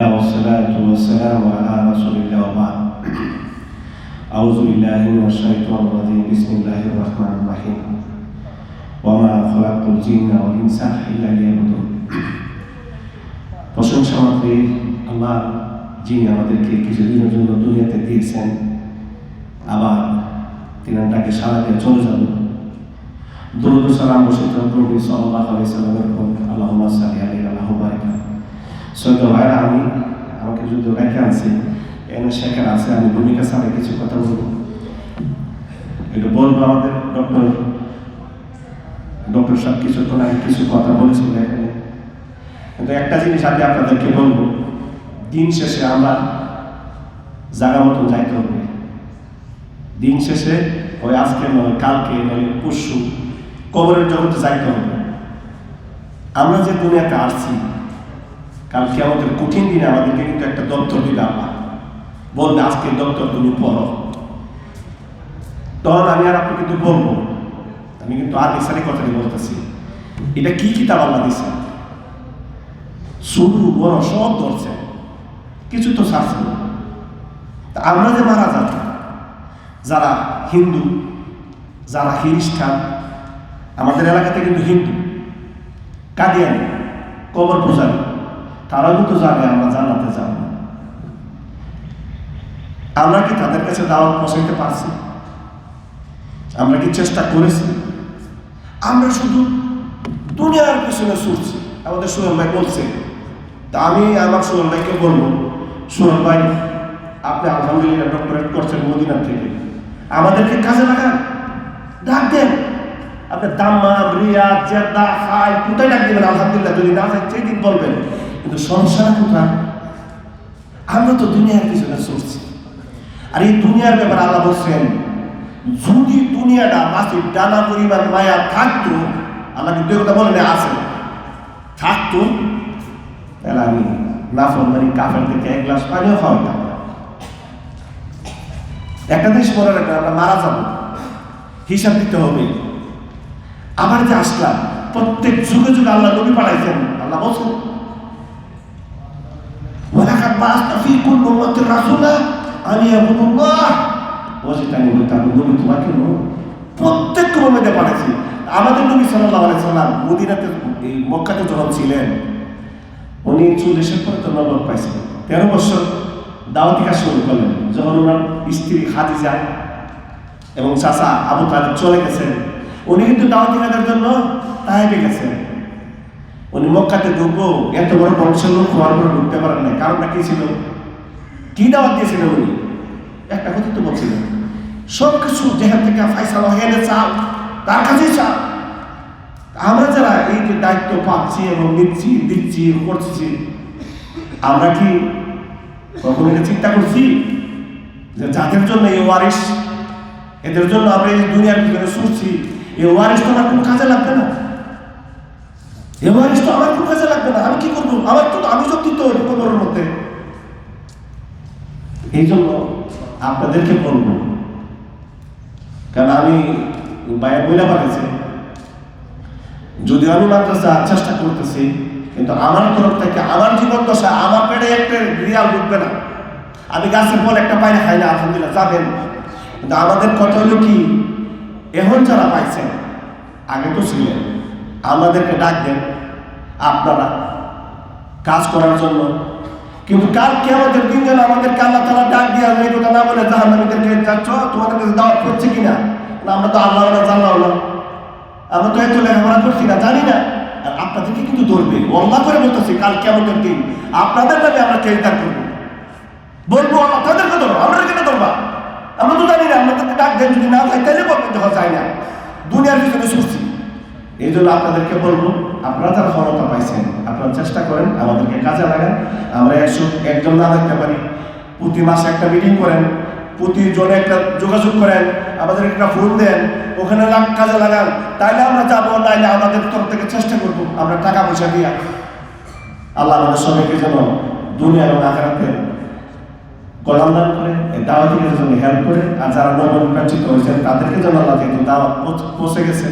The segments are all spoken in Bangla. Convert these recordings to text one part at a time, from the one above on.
والصلاة والسلام على رسول الله وبعد أعوذ بالله من الشيطان الرجيم بسم الله الرحمن الرحيم وما خلقت الجن والإنس إلا ليعبدون প্রশংসা মাত্রে আল্লাহ যিনি আমাদেরকে কিছুদিনের জন্য দুনিয়াতে দিয়েছেন আবার তিনি তাকে সারা দিয়ে চলে যাবেন দুরুদ সালাম বসিত নবী সাল্লাল্লাহু আলাইহি সাল্লামের উপর আল্লাহুম্মা সাল্লি আলাইহি আল্লাহু বারিক সৈয়দ ভাইরা, আমি আমাকে যদি রেখে আনছি এনে শেখার আছে, আমি ভূমিকা ছাড়া কিছু কথা বলব একটু বলব আমাদের ডক্টর ডক্টর সাহেব কিছু তো আগে কিছু কথা বলেছিল এখানে। কিন্তু একটা জিনিস আমি আপনাদেরকে বলব, দিন শেষে আমরা জায়গা মতন যাইতে হবে। দিন শেষে, ওই আজকে নয়, কালকে নয়, পরশু, কবরের জগতে যাইতে হবে। আমরা যে দুনিয়াতে আসছি কালকে আমাদের কঠিন দিনে আমাদেরকে কিন্তু একটা দপ্তর দিবে আল্লাহ। বলবে, আজকে দপ্তর তুমি পড়ো। তখন আমি আর আপনি কিন্তু বলব, আমি কিন্তু আর ইসারি কথাটি বলতেছি। এটা কি কি কিতাব আল্লাহ দিছে শুরু বড় সব ধরছে। কিছু তো তা আমরা যে মারা যাব যারা হিন্দু, যারা খ্রিস্টান, আমাদের এলাকাতে কিন্তু হিন্দু, কাদিয়ানি, কবর পূজারী। তারাও কিন্তু জানে, আমরা জানাতে যাব। আমরা কি তাদের কাছে দাওয়াত পৌঁছাইতে পারছি? আমরা কি চেষ্টা করেছি? আমরা শুধু দুনিয়ার পিছনে ছুটছি। আমাদের সোহেল ভাই বলছে, তা আমি আমার সোহেল ভাইকে বলব সোহেল ভাই, আপনি আলহামদুলিল্লাহ ডক্টরেট করছেন মদিনার থেকে। আমাদেরকে কাজে লাগান, ডাক দেন। আপনি দাম্মা রিয়াদ, জেদ্দা হাই কোথায় ডাক দেবেন? আলহামদুলিল্লাহ, যদি না যায় সেই দিন বলবেন। কিন্তু সংসার কোথায়? আমরা তো দুনিয়ার পিছনে ছুটছি আর এই দুনিয়ার ব্যাপারে আল্লাহ বলছেন, যদি দুনিয়াটা মাসির ডানা পরিমাণ মায়া থাকতো, আল্লাহ কিন্তু কথা বলেন আছে। থাকতো? তাহলে আমি নাফল মানে কাফের থেকে এক গ্লাস পানিও খাওয়াইতাম না। একটা জিনিস মনে রাখবেন আমরা মারা যাব। হিসাব দিতে হবে। আবার যে আসলাম, প্রত্যেক যুগে যুগে আল্লাহ নবী পাঠাইছেন। আল্লাহ বলছেন ولقد بعثنا في كل أمة رسولا أن يعبدوا الله وجدني তারপর নবী তোমাকে নয়। প্রত্যেক মধ্যে পাঠাইছি আমাদের নবী সাল্লাল্লাহু আলাইহি সাল্লাম মদিনাতে এই মক্কাতে যখন ছিলেন উনি চল্লিশের পরে তো নবদ পাইছেন তেরো বছর দাওয়াতি কাজ শুরু করলেন যখন ওনার স্ত্রী খাদিজা এবং চাচা আবু তালেব চলে গেছেন উনি কিন্তু দাওয়াতি কাজের জন্য তাইবে গেছেন উনি মক্কাতে ঢুকবো, এত বড় বংশের লোক হওয়ার পরে ঢুকতে পারেন না কারণটা কি ছিল? কি দাওয়াত দিয়েছিলেন উনি? একটা কথা তো বলছিলেন। সব কিছু যেখান থেকে ফাইসালা হেলে চাও তার কাছেই চাও আমরা যারা এই যে দায়িত্ব পাচ্ছি এবং নিচ্ছি, দিচ্ছি, করছি, আমরা কি কখনো এটা চিন্তা করছি? যে যাদের জন্য এই ওয়ারিস এদের জন্য আমরা এই দুনিয়ার ভিতরে শুনছি এই ওয়ারিস তো আমার কোনো কাজে লাগবে না? তো আমার কোনো কাজে লাগবে না। আমি কি করব? আমার তো আমি তো কবরের মধ্যে। এই জন্য আপনাদেরকে বলব, কারণ আমি বাইরে বইলা পাঠাইছি। যদিও আমি মাদ্রাসা চেষ্টা করতেছি, কিন্তু আমার তরফ থেকে আমার জীবন দশা আমার পেটে একটা রিয়াল ঢুকবে না। আমি গাছের ফল একটা পাই না খাই না আলহামদুলিল্লাহ যাবেন। কিন্তু আমাদের কথা হলো কি, এখন যারা পাইছেন, আগে তো ছিলেন। আমাদেরকে ডাক দেন। আপনারা কাজ করার জন্য। কিন্তু কালকে আমাদের দিন যেন আমাদেরকে আল্লাহ তালা ডাক দিয়ে এই কথা না বলে জাহান্নামীদেরকে যাচ্ছ, তোমাদের কাছে দাওয়াত করছে কিনা? না, আমরা তো আল্লাহ না জানলাম না। আমরা তো এত লেখাপড়া করছি না, জানি না। আর আপনাদেরকে কিন্তু ধরবে। অল্লাহ করে বলতেছি, কাল কেমন দিন আপনাদের নামে আমরা চেষ্টা করব বলব, আল্লাহ তাদেরকে ধরো আমরা কেন ধরবা? আমরা তো জানি না, আমরা আমাদেরকে ডাক দেন যদি না যায় তাহলে বলবেন যখন যায় না। দুনিয়ার পিছনে শুনছি এই জন্য আপনাদেরকে বলব, আপনারা যারা ক্ষমতা পাইছেন, আপনারা চেষ্টা করেন, আমাদেরকে কাজে লাগান। আমরা একশো একজন না থাকতে পারি। প্রতি মাসে একটা মিটিং করেন, প্রতিজনে একটা যোগাযোগ করেন, আমাদের একটা ফোন দেন, ওখানে কাজে লাগান। তাইলে আমরা যাব, নাইলে আমাদের তরফ থেকে চেষ্টা করব, আমরা টাকা পয়সা দিয়ে। আল্লাহ আমাদের সবাইকে যেন দুনিয়া এবং আখেরাতে কল্যাণ করে, এই দাওয়াতি কাজের জন্য হেল্প করে, আর যারা নবনির্বাচিত হয়েছেন, তাদেরকে যেন আল্লাহ যেহেতু দাওয়াত পৌঁছে গেছে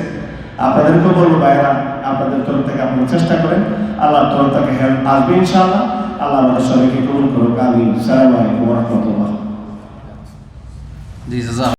আপনাদেরকেও বলব ভাইরা আপনাদের তরফ থেকে আপনারা চেষ্টা করেন। আল্লাহর তরফ থেকে হেল্প আসবে ইনশাআল্লাহ। আল্লাহ আমাদের সবাইকে কবুল করুক। আমিন। সালাম আলাইকুম রহমতুল্লাহ।